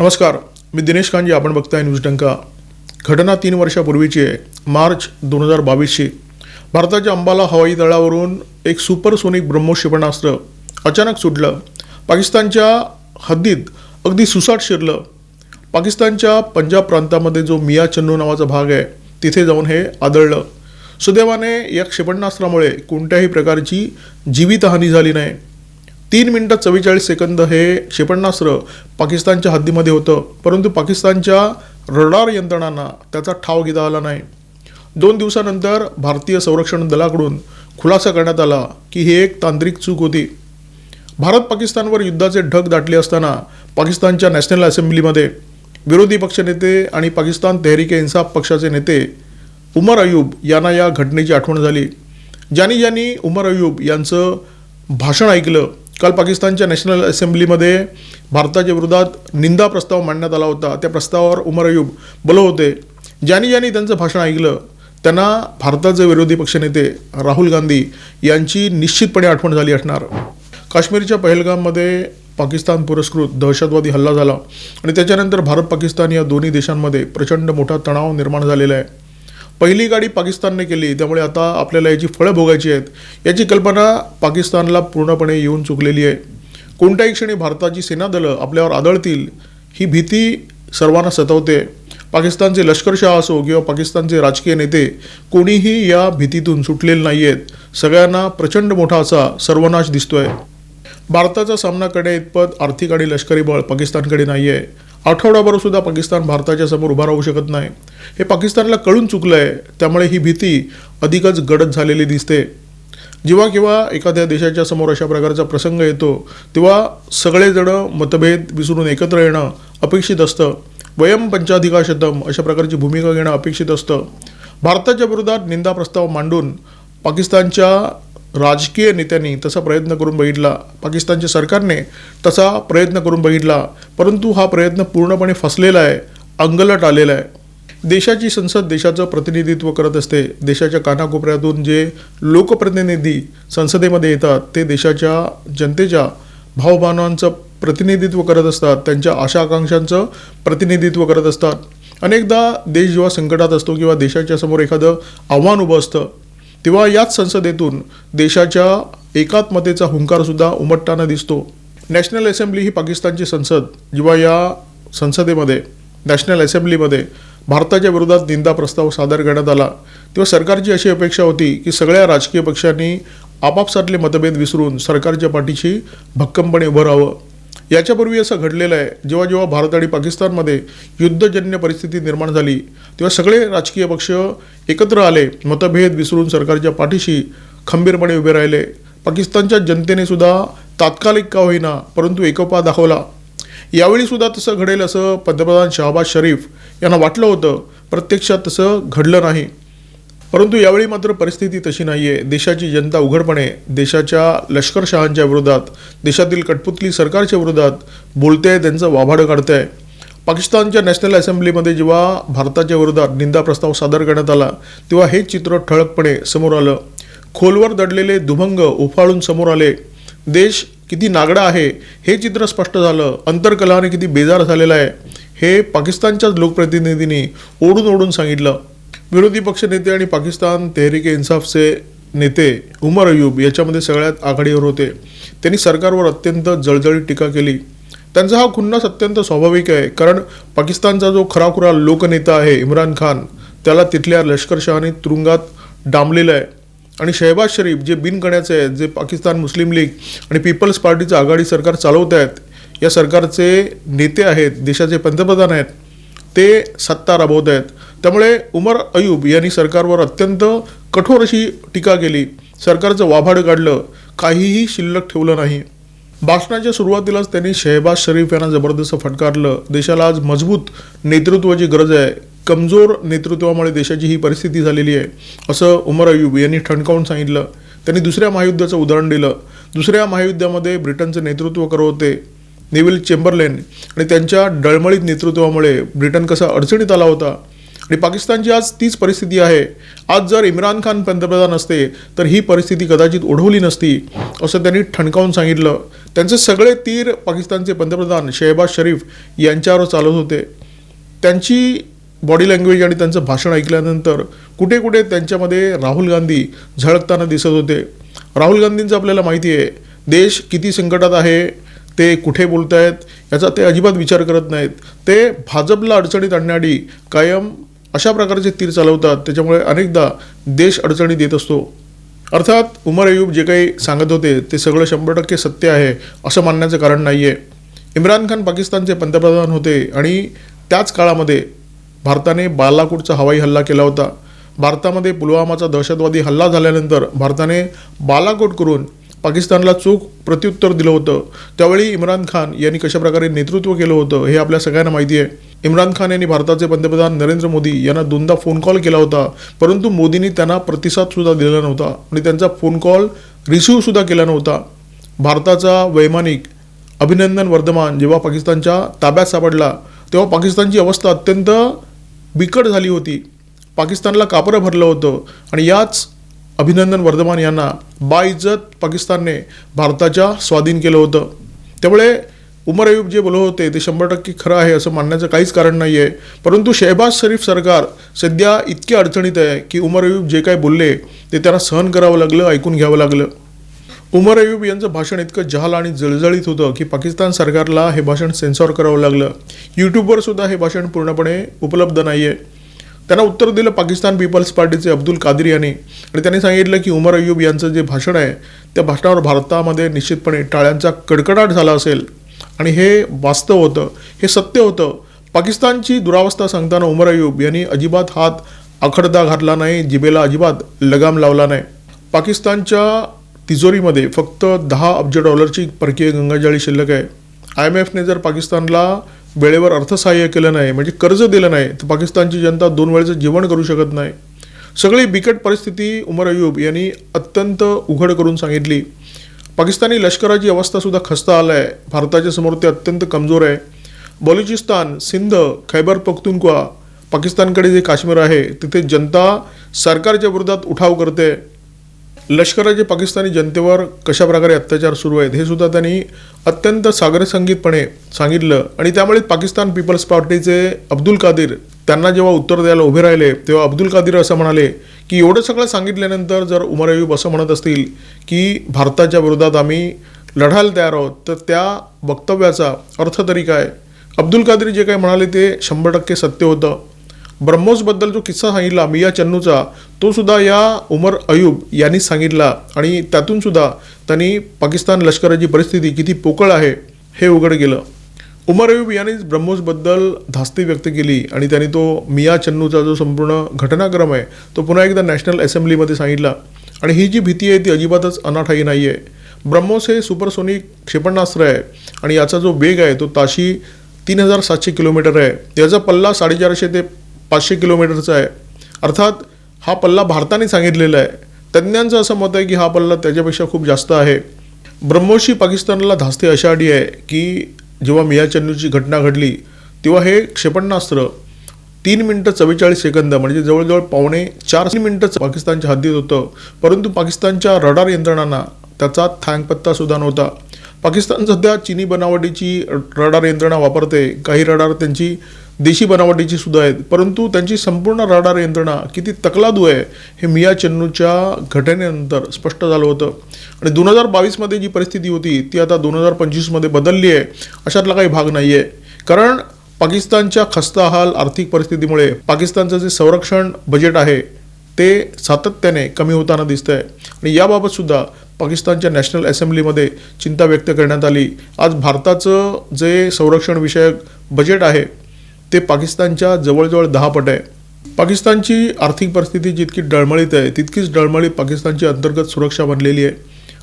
नमस्कार मी दिनेश कांजी आपण बघताय न्यूज डंका. घटना तीन वर्षापूर्वीची आहे मार्च दोन हजार बावीसची. भारताच्या अंबाला हवाई तळावरून एक सुपरसोनिक ब्रह्मोस क्षेपणास्त्र अचानक सुटलं. पाकिस्तानच्या हद्दीत अगदी सुसाट शिरलं. पाकिस्तानच्या पंजाब प्रांतामध्ये जो मिया चन्नू नावाचा भाग आहे तिथे जाऊन हे आदळलं. सुदैवाने या क्षेपणास्त्रामुळे कोणत्याही प्रकारची जीवितहानी झाली नाही. तीन मिनटं चव्वेचाळीस सेकंद हे क्षेपणास्त्र पाकिस्तानच्या हद्दीमध्ये होतं. परंतु पाकिस्तानच्या रडार यंत्रणांना त्याचा ठाव घेता आला नाही. दोन दिवसानंतर भारतीय संरक्षण दलाकडून खुलासा करण्यात आला की ही एक तांत्रिक चूक होती. भारत पाकिस्तानवर युद्धाचे ढग दाटले असताना पाकिस्तानच्या नॅशनल असेंब्लीमध्ये विरोधी पक्षनेते आणि पाकिस्तान तेहरीके इन्साफ पक्षाचे नेते उमर अयूब यांना या घटनेची आठवण झाली. ज्यांनी ज्यांनी उमर अयूब यांचं भाषण ऐकलं काल पाकिस्तानच्या नॅशनल असेंब्लीमध्ये भारताच्या विरोधात निंदा प्रस्ताव मांडण्यात आला होता. त्या प्रस्तावावर उमर अयूब बोलत होते. ज्यांनी ज्यांनी त्यांचं भाषण ऐकलं त्यांना भारताचे विरोधी पक्षनेते राहुल गांधी यांची निश्चितपणे आठवण झाली असणार. काश्मीरच्या पहलगाममध्ये पाकिस्तान पुरस्कृत दहशतवादी हल्ला झाला आणि त्याच्यानंतर भारत पाकिस्तान या दोन्ही देशांमध्ये प्रचंड मोठा तणाव निर्माण झालेला आहे. पहिली गाडी पाकिस्तानने केली. त्यामुळे आता आपल्याला याची फळं भोगायची आहेत. याची कल्पना पाकिस्तानला पूर्णपणे येऊन चुकलेली आहे. कोणत्याही क्षणी भारताची सेनादलं आपल्यावर आदळतील ही भीती सर्वांना सतवते. पाकिस्तानचे लष्करशाह असो किंवा पाकिस्तानचे राजकीय नेते कोणीही या भीतीतून सुटलेले नाही आहेत सगळ्यांना प्रचंड मोठा असा सर्वनाश दिसतोय. भारताचा सामना करण्या इतपत आर्थिक आणि लष्करी बळ पाकिस्तानकडे नाही आहे आठवडाभर सुद्धा पाकिस्तान भारताच्या समोर उभा राहू शकत नाही. हे पाकिस्तानला कळून चुकलं आहे त्यामुळे ही भीती अधिकच गडद झालेली दिसते. जेव्हा केव्हा एखाद्या देशाच्या समोर अशा प्रकारचा प्रसंग येतो तेव्हा सगळेजण मतभेद विसरून एकत्र येणं अपेक्षित असतं. वयम पंचाधिका शतम अशा प्रकारची भूमिका घेणं अपेक्षित असतं. भारताच्या विरोधात निंदा प्रस्ताव मांडून पाकिस्तानच्या राजकीय नेत्यांनी तसा प्रयत्न करून बघितला पाकिस्तानच्या सरकारने तसा प्रयत्न करून बघितला परंतु हा प्रयत्न पूर्णपणे फसलेला आहे अंगलट आलेला आहे. देशाची संसद देशाचं प्रतिनिधित्व करत असते. देशाच्या कानाकोपऱ्यातून जे लोकप्रतिनिधी संसदेमध्ये येतात ते देशाच्या जनतेच्या भावभावनांचं प्रतिनिधित्व करत असतात त्यांच्या आशा आकांक्षांचं प्रतिनिधित्व करत असतात. अनेकदा देश जेव्हा संकटात असतो किंवा देशाच्या समोर एखादं आव्हान उभं असतं तेव्हा याच संसदेतून देशाच्या एकात्मतेचा हुंकारसुद्धा उमटताना दिसतो. नॅशनल असेंब्ली ही पाकिस्तानची संसद जेव्हा या संसदेमध्ये नॅशनल असेंब्लीमध्ये भारताच्या विरोधात निंदा प्रस्ताव सादर करण्यात आला तेव्हा सरकारची अशी अपेक्षा होती की सगळ्या राजकीय पक्षांनी आपापसातले मतभेद विसरून सरकारच्या पाठीशी भक्कमपणे उभं राहावं. याच्यापूर्वी असं घडलेलं आहे. जेव्हा जेव्हा भारत आणि पाकिस्तानमध्ये युद्धजन्य परिस्थिती निर्माण झाली तेव्हा सगळे राजकीय पक्ष एकत्र आले मतभेद विसरून सरकारच्या पाठीशी खंबीरपणे उभे राहिले. पाकिस्तानच्या जनतेने सुद्धा तात्कालिक का होईना परंतु एकोपा दाखवला. यावेळी सुद्धा तसं घडेल असं पंतप्रधान शहाबाज शरीफ यांना वाटलं होतं. प्रत्यक्षात तसं घडलं नाही. परंतु यावेळी मात्र परिस्थिती तशी नाही आहे देशाची जनता उघडपणे देशाच्या लष्करशहांच्या विरोधात देशातील कठपुतली सरकारच्या विरोधात बोलते आहे त्यांचं वाभाडं काढते आहे पाकिस्तानच्या नॅशनल असेंब्लीमध्ये जेव्हा भारताच्या विरोधात निंदा प्रस्ताव सादर करण्यात आला तेव्हा हे चित्र ठळकपणे समोर आलं. खोलवर दडलेले दुभंग उफाळून समोर आले. देश किती नागडा आहे हे चित्र स्पष्ट झालं. अंतरकलहाने किती बेजार झालेला आहे हे पाकिस्तानच्याच लोकप्रतिनिधींनी ओढून ओढून सांगितलं. विरोधी पक्ष नेते आणि पाकिस्तान तेहरीके इन्साफचे नेते उमर अयूब याच्यामध्ये सगळ्यात आघाडीवर होते त्यांनी सरकारवर अत्यंत जळजळीत टीका केली. त्यांचा हा खुन्नस अत्यंत स्वाभाविक आहे कारण पाकिस्तानचा जो खराखुरा लोकनेता आहे इम्रान खान त्याला तिथल्या लष्करशहाने तुरुंगात डांबलेलं आहे. आणि शहबाज शरीफ जे बिनकण्याचे आहेत जे पाकिस्तान मुस्लिम लीग आणि पीपल्स पार्टीचं आघाडी सरकार चालवत आहेत या सरकारचे नेते आहेत देशाचे पंतप्रधान आहेत ते सत्ता राबवत आहेत. त्यामुळे उमर अयूब यांनी सरकारवर अत्यंत कठोर अशी टीका केली. सरकारचं वाभाड काढलं. काहीही शिल्लक ठेवलं नाही. भाषणाच्या सुरुवातीलाच त्यांनी शहबाज शरीफ यांना जबरदस्त फटकारलं. देशाला आज मजबूत नेतृत्वाची गरज आहे. कमजोर नेतृत्वामुळे देशाची ही परिस्थिती झालेली आहे असं उमर अयूब यांनी ठणकावून सांगितलं. त्यांनी दुसऱ्या महायुद्धाचं उदाहरण दिलं. दुसऱ्या महायुद्धामध्ये ब्रिटनचं नेतृत्व करवते होते नेव्हिल चेंबरलेन आणि त्यांच्या डळमळीत नेतृत्वामुळे ब्रिटन कसा अडचणीत आला होता आणि पाकिस्तानची आज तीच परिस्थिती आहे. आज जर इम्रान खान पंतप्रधान असते तर ही परिस्थिती कदाचित ओढवली नसती असं त्यांनी ठणकावून सांगितलं. त्यांचे सगळे तीर पाकिस्तानचे पंतप्रधान शेहबाज शरीफ यांच्यावर चालत होते. त्यांची बॉडी लँग्वेज आणि त्यांचं भाषण ऐकल्यानंतर कुठे कुठे त्यांच्यामध्ये राहुल गांधी झळकताना दिसत होते. राहुल गांधींचं आपल्याला माहिती आहे देश किती संकटात आहे ते कुठे बोलत आहेत याचा ते अजिबात विचार करत नाहीत. ते भाजपला अडचणीत आणण्याआधी कायम अशा प्रकारचे तीर चालवतात. त्याच्यामुळे अनेकदा देश अडचणी देत असतो. अर्थात उमर अयूब जे काही सांगत होते ते सगळं शंभर टक्के सत्य आहे असं मानण्याचं कारण नाही आहे इम्रान खान पाकिस्तानचे पंतप्रधान होते आणि त्याच काळामध्ये भारताने बालाकोटचा हवाई हल्ला केला होता. भारतामध्ये पुलवामाचा दहशतवादी हल्ला झाल्यानंतर भारताने बालाकोट करून पाकिस्तानला चोख प्रत्युत्तर दिलं होतं. त्यावेळी इम्रान खान यांनी कशाप्रकारे नेतृत्व केलं होतं हे आपल्या सगळ्यांना माहिती आहे. इम्रान खान यांनी भारताचे पंतप्रधान नरेंद्र मोदी यांना दोनदा फोन कॉल केला होता. परंतु मोदींनी त्यांना प्रतिसादसुद्धा दिला नव्हता आणि त्यांचा फोन कॉल रिसिव्हसुद्धा केला नव्हता. भारताचा वैमानिक अभिनंदन वर्धमान जेव्हा पाकिस्तानच्या ताब्यात सापडला तेव्हा पाकिस्तानची अवस्था अत्यंत बिकट झाली होती. पाकिस्तानला कापरं भरलं होतं आणि याच अभिनंदन वर्धमान यांना बाइज्जत पाकिस्तानने भारताच्या स्वाधीन केलं होतं. त्यामुळे उमर अयूब जे बोलत होते ते शंभर टक्के खरं आहे असं मानण्याचं काहीच कारण नाही आहे परंतु शहबाज शरीफ सरकार सध्या इतके अडचणीत आहे की उमर अयूब जे काय बोलले ते त्यांना सहन करावं लागलं ऐकून घ्यावं लागलं. उमर अयूब यांचं भाषण इतकं जहाल आणि जळजळीत होतं की पाकिस्तान सरकारला हे भाषण सेन्सॉर करावं लागलं. यूट्यूबवर सुद्धा हे भाषण पूर्णपणे उपलब्ध नाही आहे त्यांना उत्तर दिलं पाकिस्तान पीपल्स पार्टीचे अब्दुल कादिर यांनी. आणि त्यांनी सांगितलं की उमर अयूब यांचं जे भाषण आहे त्या भाषणावर भारतामध्ये निश्चितपणे टाळ्यांचा कडकडाट झाला असेल. आणि हे वास्तव होतं हे सत्य होतं. पाकिस्तानची दुरावस्था सांगताना उमर अयूब यांनी अजिबात हात आखडदा घातला नाही जिबेला अजिबात लगाम लावला नाही. पाकिस्तानच्या तिजोरीमध्ये फक्त दहा अब्ज डॉलरची परकीय गंगाजळी शिल्लक आहे. आय एम एफने जर पाकिस्तानला वेळेवर अर्थसहाय्य केलं नाही म्हणजे कर्ज दिलं नाही तर पाकिस्तानची जनता दोन वेळेचं जेवण करू शकत नाही. सगळी बिकट परिस्थिती उमर अयूब यांनी अत्यंत उघड करून सांगितली. पाकिस्तानी लष्कराची अवस्थासुद्धा खस्ता आला आहे भारताच्या समोर ते अत्यंत कमजोर आहे. बलुचिस्तान सिंध खैबर पख्तुनख्वा पाकिस्तानकडे जे काश्मीर आहे तिथे जनता सरकारच्या विरोधात उठाव करते. लष्कराचे पाकिस्तानी जनतेवर कशा प्रकारे अत्याचार सुरू आहेत हे सुद्धा त्यांनी अत्यंत सागरसंगीतपणे सांगितलं. आणि त्यामुळे पाकिस्तान पीपल्स पार्टीचे अब्दुल कादिर त्यांना जेव्हा उत्तर द्यायला उभे राहिले तेव्हा अब्दुल कादिर असं म्हणाले की एवढं सगळं सांगितल्यानंतर जर उमर अयूब असं म्हणत असतील की भारताच्या विरोधात आम्ही लढायला तयार आहोत तर त्या वक्तव्याचा अर्थ तरी काय? अब्दुल कादिर जे काही म्हणाले ते शंभर टक्के सत्य होतं. ब्रह्मोसबद्दल जो किस्सा सांगितला मिया चन्नूचा तो सुद्धा या उमर अयूब यांनी सांगितला आणि त्यातून सुद्धा त्यांनी पाकिस्तान लष्कराची परिस्थिती किती पोकळ आहे हे उघड केलं. उमर अयूब यांनीच ब्रह्मोसबद्दल धास्ती व्यक्त केली आणि त्यांनी तो मिया चन्नूचा जो संपूर्ण घटनाक्रम आहे तो पुन्हा एकदा नॅशनल असेंब्लीमध्ये सांगितला. आणि ही जी भीती आहे ती अजिबातच अनाठाई नाही आहे ब्रह्मोस हे सुपरसोनिक क्षेपणास्त्र आहे आणि याचा जो वेग आहे तो ताशी तीन हजार सातशे किलोमीटर आहे. याचा पल्ला साडेचारशे ते पाचशे किलोमीटरचा आहे. अर्थात हा पल्ला भारताने सांगितलेला आहे. तज्ज्ञांचं असं मत आहे की हा पल्ला त्याच्यापेक्षा खूप जास्त आहे. ब्रह्मोशी पाकिस्तानला धास्ते अशा अडी आहे की जेव्हा मिया चन्नूची घटना घडली तेव्हा हे क्षेपणास्त्र तीन मिनटं चव्वेचाळीस सेकंद म्हणजे जवळजवळ पावणे चार मिनटं पाकिस्तानच्या हद्दीत होतं. परंतु पाकिस्तानच्या रडार यंत्रणांना त्याचा थांगपत्ता सुद्धा नव्हता. पाकिस्तान सध्या चिनी बनावटीची रडार यंत्रणा वापरते. काही रडार त्यांची देशी बनावटीची सुद्धा आहेत. परंतु त्यांची संपूर्ण रडार यंत्रणा किती तकलादू आहे हे मिया चन्नूच्या घटनेनंतर स्पष्ट झालं होतं. आणि दोन हजार बावीसमध्ये जी परिस्थिती होती ती आता दोन हजार पंचवीसमध्ये बदलली आहे. अशातला काही भाग नाही आहे कारण पाकिस्तानच्या खस्ताहाल आर्थिक परिस्थितीमुळे पाकिस्तानचं जे संरक्षण बजेट आहे ते सातत्याने कमी होताना दिसतं आहे आणि याबाबत सुद्धा पाकिस्तानच्या नॅशनल असेंब्लीमध्ये चिंता व्यक्त करण्यात आली. आज भारताचं जे संरक्षण विषयक बजेट आहे ते पाकिस्तानच्या जवळजवळ दहा पट आहे. पाकिस्तानची आर्थिक परिस्थिती जितकी डळमळीत आहे तितकीच डळमळीत पाकिस्तानची अंतर्गत सुरक्षा बनलेली आहे.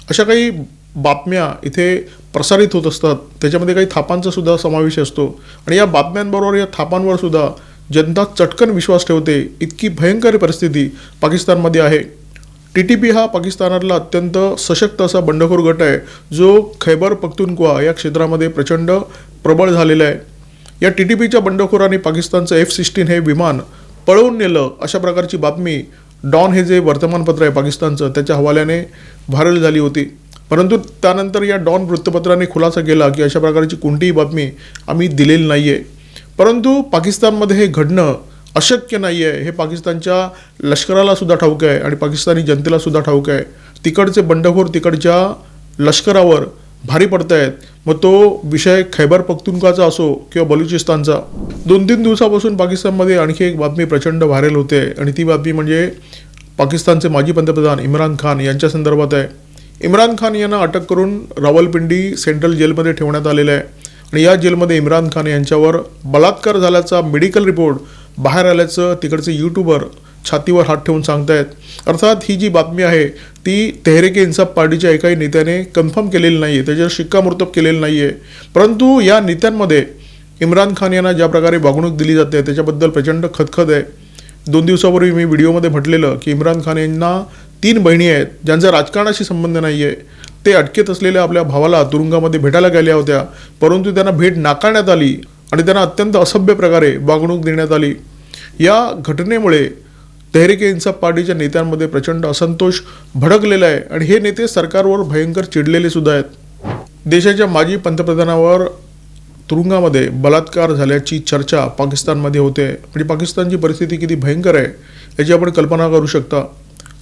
अशा काही बातम्या इथे प्रसारित होत असतात. त्याच्यामध्ये काही थापांचा सुद्धा समावेश असतो. आणि या बातम्यांबरोबर या थापांवर सुद्धा जनता चटकन विश्वास ठेवते. इतकी भयंकर परिस्थिती पाकिस्तानमध्ये आहे. टी टी पी हा पाकिस्तानातला अत्यंत सशक्त असा बंडखोर गट आहे जो खैबर पख्तूनख्वा या क्षेत्रामध्ये प्रचंड प्रबळ झालेला आहे. या टी टी पीच्या बंडखोरांनी पाकिस्तानचं एफ सिक्स्टीन हे विमान पळवून नेलं अशा प्रकारची बातमी डॉन हे जे वर्तमानपत्र आहे पाकिस्तानचं त्याच्या हवाल्याने व्हायरल झाली होती. परंतु त्यानंतर या डॉन वृत्तपत्राने खुलासा केला की अशा प्रकारची कोणतीही बातमी आम्ही दिलेली नाही आहे परंतु पाकिस्तानमध्ये हे घडणं अशक्य नाही आहे हे पाकिस्तानच्या लष्कराला सुद्धा ठाऊक आहे आणि पाकिस्तानी जनतेला सुद्धा ठाऊक आहे. तिकडचे बंडखोर तिकडच्या लष्करावर भारी पडत आहेत मग तो विषय खैबर पख्तुनख्वाचा असो किंवा बलुचिस्तानचा. दोन तीन दिवसापासून पाकिस्तानमध्ये आणखी एक बातमी प्रचंड व्हायरल होते आणि ती बातमी म्हणजे पाकिस्तानचे माजी पंतप्रधान इम्रान खान यांच्या संदर्भात आहे. इम्रान खान यांना अटक करून रावलपिंडी सेंट्रल जेलमध्ये ठेवण्यात आलेलं आहे. आणि या जेलमध्ये इम्रान खान यांच्यावर बलात्कार झाल्याचा मेडिकल रिपोर्ट बाहेर आल्याचं तिकडचे यूट्यूबर छातीवर हात ठेवून सांगतायत. अर्थात ही जी बातमी आहे ती तेहरेके इन्साफ पार्टीच्या एकाही नेत्याने कन्फर्म केलेली नाही आहे त्याच्यावर शिक्कामोर्तब केलेलं नाही आहे परंतु या नेत्यांमध्ये इम्रान खान यांना ज्या प्रकारे वागणूक दिली जाते त्याच्याबद्दल प्रचंड खदखद आहे. दोन दिवसापूर्वी मी व्हिडिओमध्ये म्हटलेलं की इम्रान खान यांना तीन बहिणी आहेत ज्यांचा राजकारणाशी संबंध नाही आहे ते अटकेत असलेल्या आपल्या भावाला तुरुंगामध्ये भेटायला गेल्या होत्या परंतु त्यांना भेट नाकारण्यात आली. आणि त्यांना अत्यंत असभ्य प्रकारे वागणूक देण्यात आली. या घटनेमुळे तेहरिके इन्साफ पार्टीच्या नेत्यांमध्ये प्रचंड असंतोष भडकलेला आहे आणि हे नेते सरकारवर भयंकर चिडलेले सुद्धा आहेत. देशाच्या माजी पंतप्रधानावर तुरुंगामध्ये बलात्कार झाल्याची चर्चा पाकिस्तानमध्ये होते आणि म्हणजे पाकिस्तानची परिस्थिती किती भयंकर आहे याची आपण कल्पना करू शकता.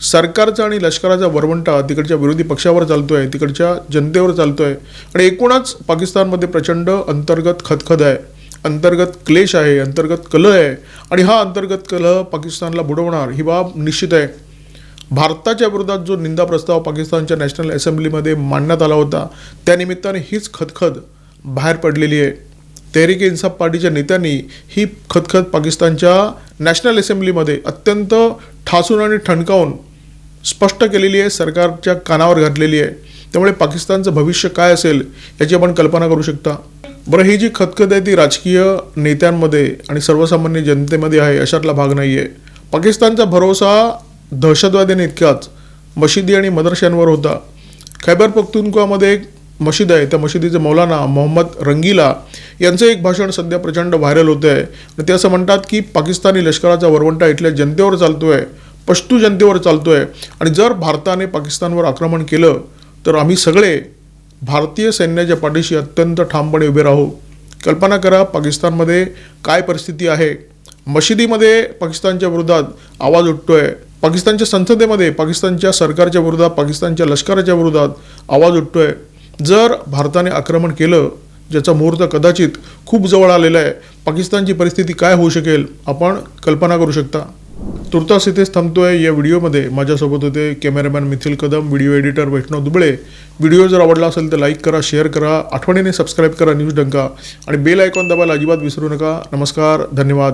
सरकारचा आणि लष्कराचा वरवंटा तिकडच्या विरोधी पक्षावर चालतो आहे तिकडच्या जनतेवर चालतो आहे आणि एकूणच पाकिस्तानमध्ये प्रचंड अंतर्गत खदखद आहे. अंतर्गत क्लेश आहे अंतर्गत कलह आहे. आणि हा अंतर्गत कलह पाकिस्तानला बुडवणार ही बाब निश्चित आहे. भारताच्या विरोधात जो निंदा प्रस्ताव पाकिस्तानच्या नॅशनल असेंब्लीमध्ये मांडण्यात आला होता त्यानिमित्ताने हीच खदखद बाहेर पडलेली आहे. तेहरीके इन्साफ पार्टीच्या नेत्यांनी ही खदखद पाकिस्तानच्या नॅशनल असेंब्लीमध्ये अत्यंत ठासून आणि ठणकावून स्पष्ट केलेली आहे सरकारच्या कानावर घातलेली आहे. त्यामुळे पाकिस्तानचं भविष्य काय असेल याची आपण कल्पना करू शकता. बरं ही जी खतखत आहे ती राजकीय नेत्यांमध्ये आणि सर्वसामान्य जनतेमध्ये आहे अशातला भाग नाही आहे पाकिस्तानचा भरोसा दहशतवाद्यांनी इतकाच मशिदी आणि मदरशांवर होता. खैबर पख्तूनख्वामध्ये एक मशीद आहे त्या मशिदीचे मौलाना मोहम्मद रंगीला यांचं एक भाषण सध्या प्रचंड व्हायरल होतं आहे आणि ते असं म्हणतात की पाकिस्तानी लष्कराचा वरवंटा इथल्या जनतेवर चालतो आहे पश्तू जनतेवर चालतो आहे आणि जर भारताने पाकिस्तानवर आक्रमण केलं तर आम्ही सगळे भारतीय सैन्याच्या पाठीशी अत्यंत ठामपणे उभे राहू. कल्पना करा पाकिस्तानमध्ये काय परिस्थिती आहे? मशिदीमध्ये पाकिस्तानच्या विरोधात आवाज उठतो आहे पाकिस्तानच्या संसदेमध्ये पाकिस्तानच्या सरकारच्या विरोधात पाकिस्तानच्या लष्कराच्या विरोधात आवाज उठतो आहे जर भारताने आक्रमण केलं ज्याचा मुहूर्त कदाचित खूप जवळ आलेला आहे पाकिस्तानची परिस्थिती काय होऊ शकेल? आपण कल्पना करू शकता. तुर्तास इथेच थांबतोय या व्हिडिओमध्ये. माझ्यासोबत होते cameraman Mithil Kadam video editor Vaishnav Dubale. Video जर आवडला असेल तर लाईक करा शेअर करा आठवणीने सबस्क्राईब करा न्यूज डंका आणि बेल आयकॉन दाबायला अजिबात विसरू नका. नमस्कार धन्यवाद.